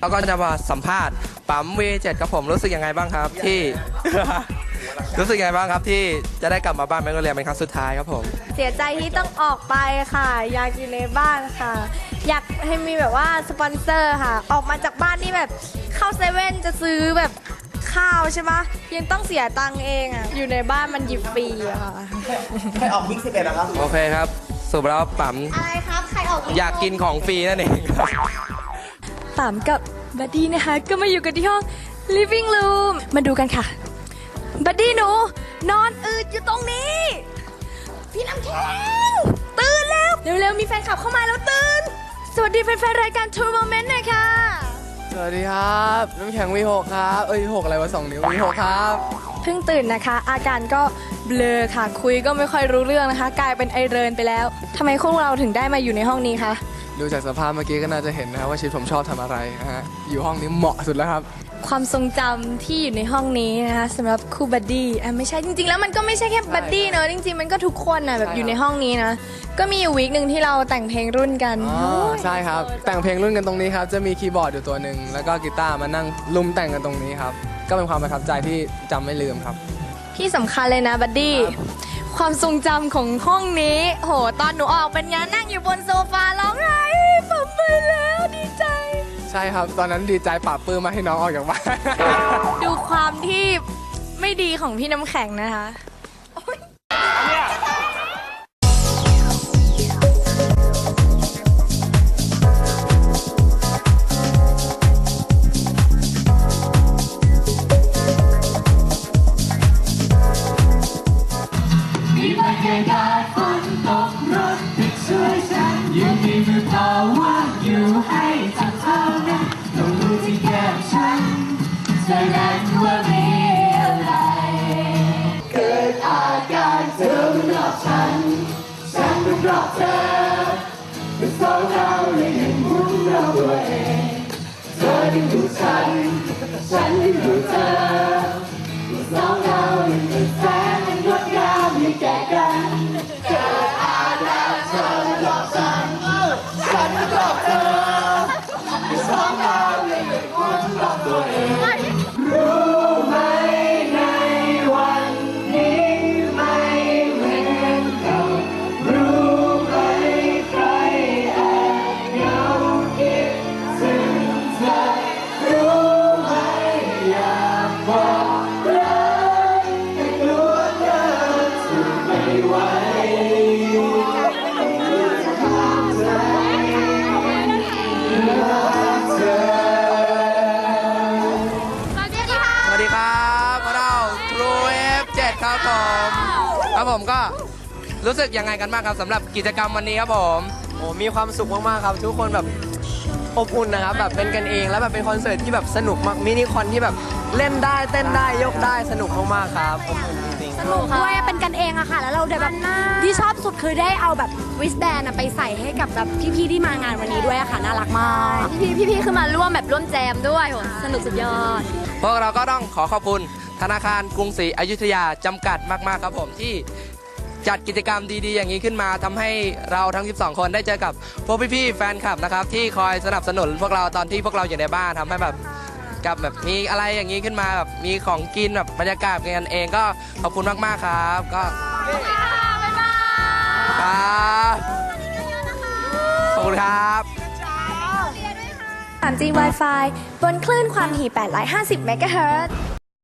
แล้วก็จะมาสัมภาษณ์ปั๊ม V7 ครับผมรู้สึกยังไงบ้างครับ ที่ รู้สึกยังไงบ้างครับที่จะได้กลับมาบ้านแมกโนเลียเป็นครั้งสุดท้ายครับผม เสียใจที่ต้องออกไปค่ะ อยากอยู่ในบ้านค่ะ อยากให้มีแบบว่าสปอนเซอร์ค่ะ ออกมาจากบ้านนี่แบบเข้าเซเว่นจะซื้อแบบข้าวใช่ไหมยังต้องเสียตังค์เองอะอยู่ในบ้านมันหยิบฟรีอะค่ะ ใครออกบิ๊กสิบเอ็ดนะครับ โอเคครับสรุปแล้วปั๊มอะไรครับ ใครออกอยากกินของฟรีนั่นเองครับ ปามกับบัดดี้นะคะก็มาอยู่กันที่ห้อง living room มาดูกันค่ะ บัดดี้หนู นอนอืดอยู่ตรงนี้ พี่น้ำแข็งตื่นแล้ว เร็วๆ มีแฟนคลับเข้ามาแล้วตื่น สวัสดีแฟนๆรายการ Tour Moment หน่อยค่ะ สวัสดีครับ น้ำแข็งวีหกครับ เอ้ยวีหกอะไรวะสองนิ้ววีหกครับ เพิ่งตื่นนะคะ อาการก็เบลอค่ะคุยก็ไม่ค่อยรู้เรื่องนะคะ กลายเป็นไอเรินไปแล้วทำไมพวกเราถึงได้มาอยู่ในห้องนี้คะ ดูจากสภาพเมื่อกี้ก็น่าจะเห็นนะครับว่าชีวิตผมชอบทำอะไรนะฮะอยู่ห้องนี้เหมาะสุดแล้วครับ ความทรงจำที่อยู่ในห้องนี้นะคะสำหรับคู่บัดดี้อะไม่ใช่จริงๆ แล้วมันก็ไม่ใช่แค่บัดดี้เนอะจริงๆ มันก็ทุกคนน่ะแบบอยู่ในห้องนี้นะ ก็มีอยู่วีคหนึ่งที่เราแต่งเพลงรุ่นกันอ๋อใช่ครับ แต่งเพลงรุ่นกันตรงนี้ครับ จะมีคีย์บอร์ดอยู่ตัวหนึ่งแล้วก็กีตาร์มานั่งลุมแต่งกันตรงนี้ครับ ก็เป็นความประทับใจที่จำไม่ลืมครับ ที่สำคัญเลยนะบัดดี้ความทรงจำของห้องนี้โหตอนหนูออกเป็นไงนั่งอยู่บนโซฟา ใช่ครับ ตอนนั้นดีใจปราบปลื้มมากให้น้องออกจากบ้าน ดูความที่ไม่ดีของพี่น้ำแข็งนะคะโอ๊ยมีบรรยากาศฝนตกรถติดช่วยฉันยังมีมือเปล่าว่างอยู่ ยังดูฉัน ฉันยังดูเธอสองเรายังเป็นแสงมันงดงามไม่แก่กันเกิดอาการเธอหลอกฉัน ฉันหลอกเธอสองเรายังเป็นคนหลอกตัวเอง ครับผมครับผมก็รู้สึกยังไงกันบ้างครับสำหรับกิจกรรมวันนี้ครับผมโอ้มีความสุขมากๆครับ ทุกคนแบบอบอุ่นนะครับแบบเป็นกันเองแล้วแบบเป็นคอนเสิร์ตที่แบบสนุกมากมินิคอนที่แบบเล่นได้เต้นได้ยกได้สนุกมากๆครับอบอุ่นจริงๆ สนุกด้วยเป็นกันเองอะค่ะ แล้วเราได้แบบที่ชอบสุดคือได้เอาแบบวิสแบนไปใส่ให้กับแบบพี่ๆที่มางานวันนี้ด้วยอะค่ะน่ารักมากพี่พี่พี่คือมาร่วมแบบร่วมแจมด้วยโหสนุกสุดยอด พวกเราก็ต้องขอขอบคุณ ธนาคารกรุงศรีอยุธยาจำกัดมากๆครับผมที่จัดกิจกรรมดีๆ อย่างนี้ขึ้นมาทำให้เราทั้ง 12 คนได้เจอกับพวกพี่ๆแฟนคลับนะครับที่คอยสนับสนุนพวกเราตอนที่พวกเราอยู่ในบ้านทำให้แบบกับแบบมีอะไรอย่างนี้ขึ้นมาแบบมีของกินแบบบรรยากาศกันเองก็ขอบคุณมากๆครับ ก็ครับขอบคุณครับ 3G Wi-Fi บนคลื่นความถี่ 850 เมกะเฮิรตซ์